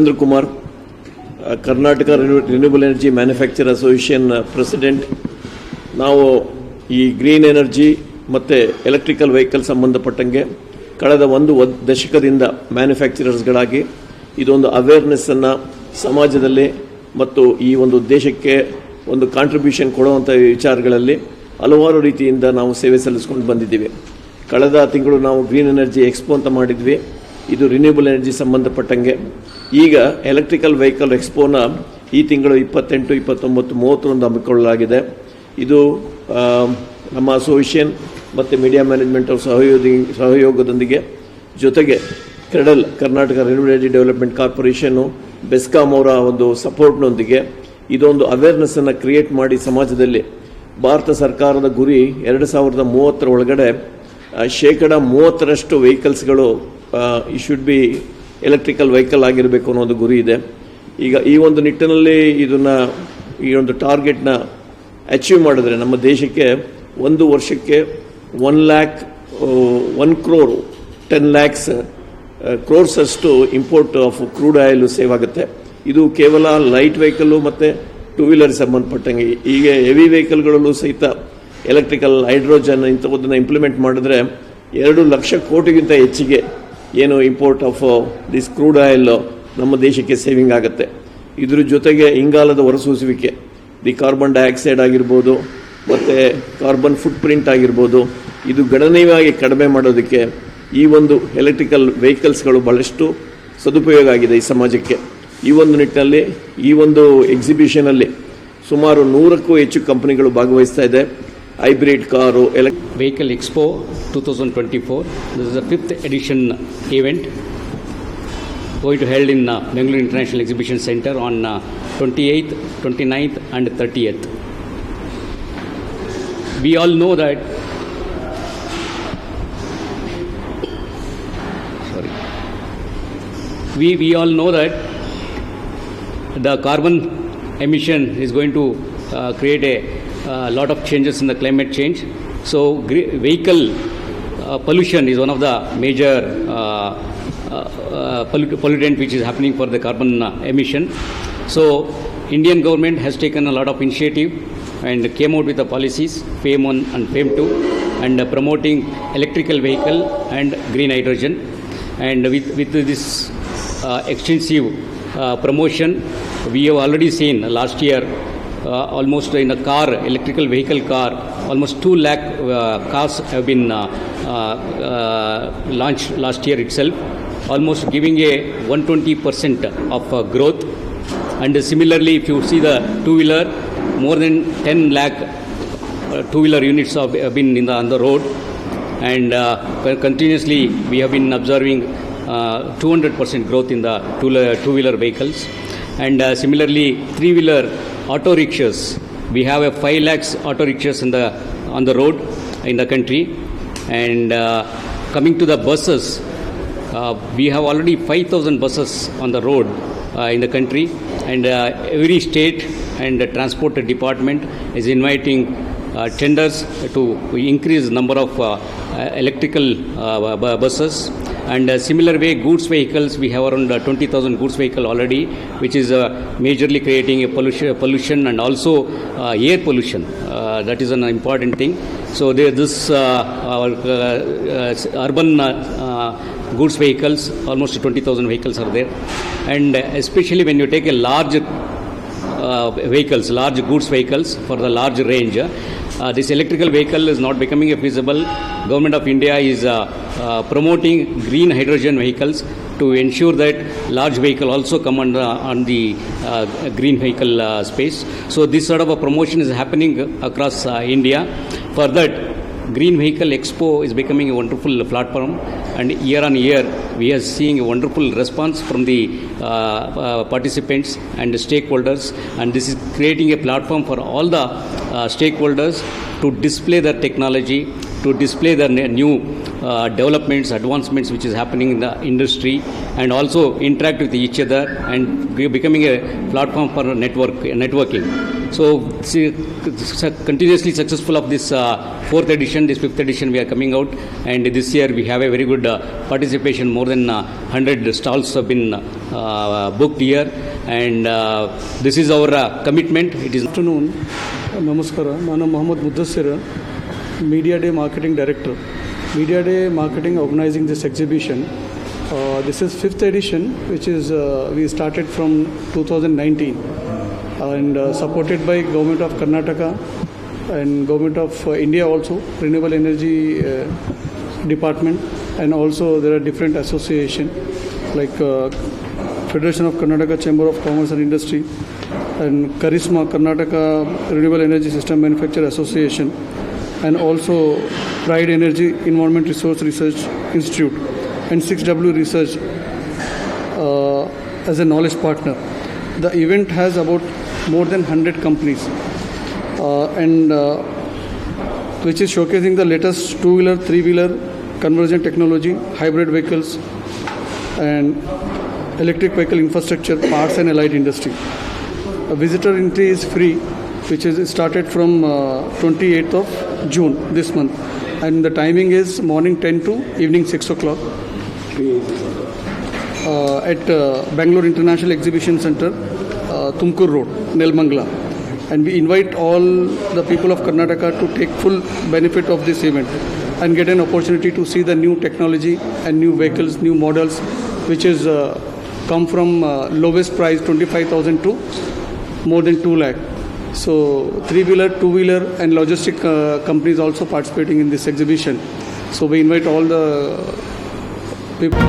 Chandra Kumar, uh, renewable energy manufacture Energy president. ನಾವು ಈ green energy ಮತ್ತು electrical vehicle ಸಂಬಂಧಪಟ್ಟಂಗೆ ಕಳೆದ ಒಂದು ದಶಕದಿಂದ ಮ್ಯಾನುಫ್ಯಾಕ್ಚರರ್ಸ್ಗಳಾಗಿ ಇದೊಂದು ಅವೇರ್ನೆಸ್ಸನ್ನು ಸಮಾಜದಲ್ಲಿ ಮತ್ತು ಈ ಒಂದು ದೇಶಕ್ಕೆ ಒಂದು ಕಾಂಟ್ರಿಬ್ಯೂಷನ್ ಕೊಡುವಂಥ ವಿಚಾರಗಳಲ್ಲಿ ಹಲವಾರು ರೀತಿಯಿಂದ ನಾವು ಸೇವೆ ಸಲ್ಲಿಸ್ಕೊಂಡು ಬಂದಿದ್ದೀವಿ ಕಳೆದ ತಿಂಗಳು ನಾವು ಗ್ರೀನ್ ಎನರ್ಜಿ ಎಕ್ಸ್ಪೋ ಅಂತ ಮಾಡಿದ್ವಿ ಇದು ರಿನ್ಯೂಬಲ್ ಎನರ್ಜಿ ಸಂಬಂಧಪಟ್ಟಂಗೆ. ಈಗ ಎಲೆಕ್ಟ್ರಿಕಲ್ ವೆಹಿಕಲ್ ಎಕ್ಸ್ಪೋನ ಈ ತಿಂಗಳು ಇಪ್ಪತ್ತೆಂಟು, ಇಪ್ಪತ್ತೊಂಬತ್ತು ಮೂವತ್ತರಂದು ಹಮ್ಮಿಕೊಳ್ಳಲಾಗಿದೆ. ಇದು ನಮ್ಮ ಅಸೋಸಿಯೇಷನ್ ಮತ್ತು ಮೀಡಿಯಾ ಮ್ಯಾನೇಜ್ಮೆಂಟ್ ಅವರ ಸಹಯೋಗಿ, ಸಹಯೋಗದೊಂದಿಗೆ. ಜೊತೆಗೆ KREDL Karnataka renewable energy development corporation BESCOM ಅವರ ಒಂದು ಸಪೋರ್ಟ್ನೊಂದಿಗೆ ಇದೊಂದು ಅವೇರ್ನೆಸ್ಸನ್ನು ಕ್ರಿಯೇಟ್ ಮಾಡಿ ಸಮಾಜದಲ್ಲಿ ಭಾರತ ಸರ್ಕಾರದ ಗುರಿ ಎರಡು ಸಾವಿರದ ಮೂವತ್ತರ ಒಳಗಡೆ ಶೇಕಡ ಮೂವತ್ತರಷ್ಟು ವೆಹಿಕಲ್ಸ್ಗಳು ಈ ಶುಡ್ ಬಿ ಎಲೆಕ್ಟ್ರಿಕಲ್ ವೆಹಿಕಲ್ ಆಗಿರಬೇಕು ಅನ್ನೋ ಒಂದು ಗುರಿ ಇದೆ. ಈಗ ಈ ಒಂದು ನಿಟ್ಟಿನಲ್ಲಿ ಇದನ್ನು, ಈ ಒಂದು ಟಾರ್ಗೆಟ್ನ ಅಚೀವ್ ಮಾಡಿದ್ರೆ ನಮ್ಮ ದೇಶಕ್ಕೆ ಒಂದು ವರ್ಷಕ್ಕೆ one lakh one crore ten lakhs crores ಅಷ್ಟು import of crude oil save ಆಗುತ್ತೆ. ಇದು ಕೇವಲ ಲೈಟ್ ವೆಹಿಕಲ್ಲು ಮತ್ತು ಟೂ ವೀಲರ್ ಸಂಬಂಧಪಟ್ಟಂಗೆ. ಈಗ ಹೆವಿ ವೆಹಿಕಲ್ಗಳಲ್ಲೂ ಸಹಿತ ಎಲೆಕ್ಟ್ರಿಕಲ್ ಹೈಡ್ರೋಜನ್ ಇಂಥವುದನ್ನು ಇಂಪ್ಲಿಮೆಂಟ್ ಮಾಡಿದ್ರೆ ಎರಡು ಲಕ್ಷ ಕೋಟಿಗಿಂತ ಹೆಚ್ಚಿಗೆ ಏನು import of this crude oil ನಮ್ಮ ದೇಶಕ್ಕೆ ಸೇವಿಂಗ್ ಆಗುತ್ತೆ. ಇದ್ರ ಜೊತೆಗೆ ಇಂಗಾಲದ ಹೊರಸೂಸುವಿಕೆ ದಿ ಕಾರ್ಬನ್ ಡೈಆಕ್ಸೈಡ್ ಆಗಿರ್ಬೋದು, ಮತ್ತು ಕಾರ್ಬನ್ ಫುಟ್ ಪ್ರಿಂಟ್ ಆಗಿರ್ಬೋದು, ಇದು ಗಣನೀಯವಾಗಿ ಕಡಿಮೆ ಮಾಡೋದಕ್ಕೆ ಈ ಒಂದು ಎಲೆಕ್ಟ್ರಿಕಲ್ ವೆಹಿಕಲ್ಸ್ಗಳು ಭಾಳಷ್ಟು ಸದುಪಯೋಗ ಆಗಿದೆ ಈ ಸಮಾಜಕ್ಕೆ. ಈ ಒಂದು ನಿಟ್ಟಿನಲ್ಲಿ, ಈ ಒಂದು ಎಕ್ಸಿಬಿಷನಲ್ಲಿ ಸುಮಾರು ನೂರಕ್ಕೂ ಹೆಚ್ಚು ಕಂಪನಿಗಳು ಭಾಗವಹಿಸ್ತಾ ಇದೆ. hybrid car or electric. Vehicle Expo 2024. This is the fifth edition event going to held in uh, Bangalore International Exhibition Center on uh, 28th, 29th and 30th. We all know that sorry. We, we all know that the carbon emission is going to uh, create a uh, lot of changes in the climate change. So, vehicle uh, pollution is one of the major uh, pollut- pollutant which is happening for the carbon emission. So, Indian government has taken a lot of initiative and came out with the policies FAME 1 and FAME 2 and promoting electrical vehicle and green hydrogen and with, with this uh, extensive uh, promotion we have already seen last year uh, almost in a car electrical vehicle car almost 2 lakh uh, cars have been uh, uh, uh, launched last year itself almost giving a 120% of uh, growth. And similarly if you see the two wheeler more than 10 lakh uh, two-wheeler units have been in the, on the road. And uh, continuously we have been observing uh, 200% growth in the two- two-wheeler vehicles. And uh, similarly three-wheeler auto rickshaws we have a 5 lakhs auto rickshaws in the on the road in the country. And uh, coming to the buses uh, we have already 5000 buses on the road uh, in the country. And uh, every state and the transport department is inviting uh, tenders to increase the number of uh, electrical uh, buses. And uh, similar way goods vehicles we have around uh, 20000 goods vehicle already which is uh, majorly creating a pollution, pollution and also uh, air pollution. Uh, that is an important thing. So there, this uh, uh, uh, urban uh, uh, goods vehicles almost 20000 vehicles are there. And especially when you take a large uh, vehicles, large goods vehicles for the large range. Uh, this electrical vehicle is not becoming a feasible. Government of India is uh, uh, promoting green hydrogen vehicles to ensure that large vehicle also come under on the uh, green vehicle uh, space. So this sort of a promotion is happening across uh, India. For that, Green Vehicle Expo is becoming a wonderful platform, and year on year we are seeing a wonderful response from the uh, uh, participants and the stakeholders, and this is creating a platform for all the uh, stakeholders to display their technology to display the ne- new uh, developments, advancements which is happening in the industry, and also interact with each other and be- becoming a platform for network networking. So, see, su- continuously successful of this uh, fourth edition, this fifth edition, we are coming out, and this year we have a very good uh, participation. More than uh, 100 stalls have been uh, booked here, and uh, this is our uh, commitment. It is afternoon ನಮಸ್ಕಾರ ನಾನು Mohammed ಮುದ್ದಸ್ಸಿರ್ Media Day Marketing Director. Media Day Marketing organizing this exhibition. Uh, this is fifth edition, which is uh, we started from 2019 and uh, supported by government of Karnataka and government of uh, India also, renewable energy uh, department and also there are different association like uh, Federation of Karnataka Chamber of Commerce and Industry and Charisma Karnataka Renewable Energy System Manufacturer Association and also Pride Energy Environment Resource Research Institute and 6W Research uh, as a knowledge partner. The event has about more than 100 companies uh, and uh, which is showcasing the latest two-wheeler, three-wheeler conversion technology, hybrid vehicles, and electric vehicle infrastructure, parts and allied industry. A visitor entry is free, which is started from uh, 28th of June this month, and the timing is morning 10 to evening 6 o'clock. Uh, at uh, Bangalore International Exhibition Center, uh, Tumkur Road, Nelmangla. And we invite all the people of Karnataka to take full benefit of this event and get an opportunity to see the new technology and new vehicles, new models, which is uh, come from uh, lowest price 25,000 to more than 2 lakh. So three-wheeler, two-wheeler, and logistic uh, companies also participating in this exhibition. So we invite all the people.